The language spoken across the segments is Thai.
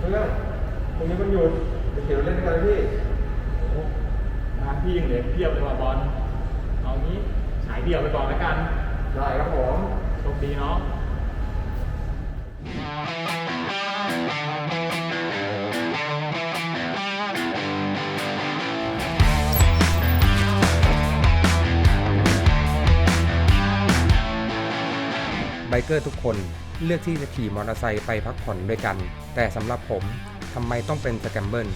เพื่อนตรงนี้มันหยุดไปเขียวเล่นกันเลยพี่โอ้โหงานพี่ยังเหลือเพียบเลยว่ะบอลเอางี้ฉายเดี่ยวไปก่อนแล้วกัน ได้ครับผมโชคดีเนาะไบเกอร์ทุกคน เลือกที่จะขี่มอเตอร์ไซค์ไปพักผ่อนด้วยกัน แต่สำหรับผมทำไมต้องเป็นสแกมเบิล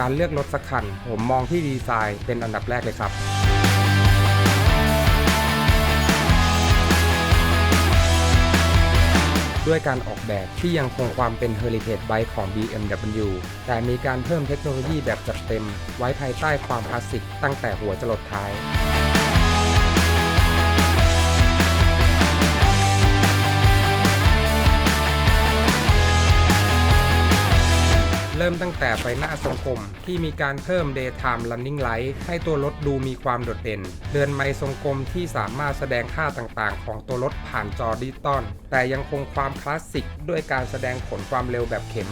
การเลือกรถสักคัน ผมมองที่ดีไซน์เป็นอันดับแรกเลยครับ ด้วยการออกแบบที่ยังคงความเป็น Heritage Bike ของ BMW แต่มีการเพิ่มเทคโนโลยีแบบจัดเต็ม ไว้ภายใต้ความคลาสสิกตั้งแต่หัวจรดท้าย ริ่มตั้งแต่ไฟหน้าทรงกลมที่มีการเพิ่ม Daytime Running Light ให้ตัวรถดูมีความโดดเด่น เรือนไม้ทรงกลมที่สามารถแสดงค่าต่างๆ ของตัวรถผ่านจอดิจิตอลแต่ยังคงความคลาสสิกด้วยการแสดงผลความเร็วแบบเข็ม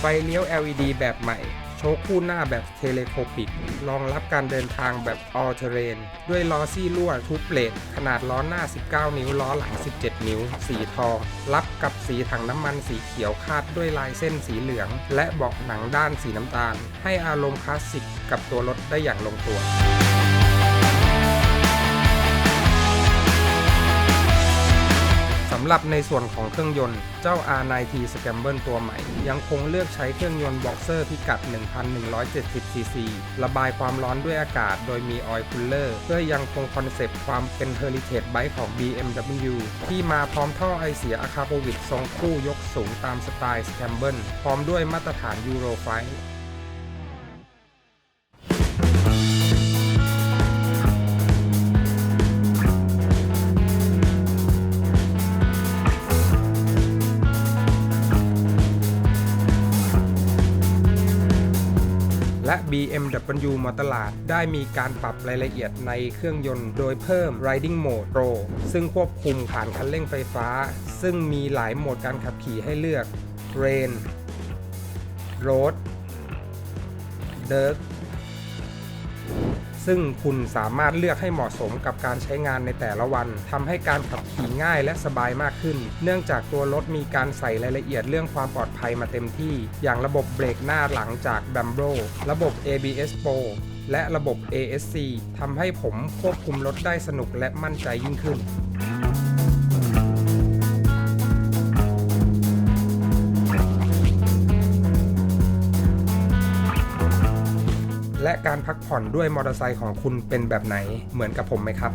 ไฟเลี้ยว LED แบบใหม่ โชคคู่หน้าแบบเทเลโคปิก รองรับการเดินทางแบบออลเทเรน ด้วยล้อซี่ลวดทุบเลดขนาดล้อหน้า 19 นิ้ว ล้อหลัง 17 นิ้ว สีทอง รับกับสีถังน้ำมันสีเขียวคาดด้วยลายเส้นสีเหลือง และเบาะหนังด้านสีน้ำตาล ให้อารมณ์คลาสสิกกับตัวรถได้อย่างลงตัว หรับในส่วนของเครื่องยนต์ เจ้า R9T Scramble ตัวใหม่ ยังคงเลือกใช้เครื่องยนต์บ็อกเซอร์พิกัด 1,170 cc ระบายความร้อนด้วยอากาศโดยมีออยล์คูลเลอร์ เพื่อยังคงคอนเซปต์ความเป็น Heritage Bike ของ BMW ที่มาพร้อมท่อไอเสียอะคาโปวิดทรงคู่ยกสูงตามสไตล์ Scramble พร้อมด้วยมาตรฐาน Euro 5 และ BMW มาตลาดได้มีการปรับรายละเอียดในเครื่องยนต์ โดยเพิ่ม Riding Mode Pro ซึ่งควบคุมผ่านคันเร่งไฟฟ้า ซึ่งมีหลายโหมดการขับขี่ให้เลือก Rain Road Dirt ซึ่งคุณสามารถเลือกให้เหมาะสมกับการใช้งานในแต่ละวันทำให้การขับขี่ง่ายและสบายมากขึ้น เนื่องจากตัวรถมีการใส่รายละเอียดเรื่องความปลอดภัยมาเต็มที่ อย่างระบบเบรกหน้าหลังจาก b a m b r o ระบบ ABS Pro และระบบ ASC ทำให้ผมควบคุมรถได้สนุกและมั่นใจยิ่งขึ้น และการพักผ่อนด้วยมอเตอร์ไซค์ของคุณเป็นแบบไหนเหมือนกับผมไหมครับ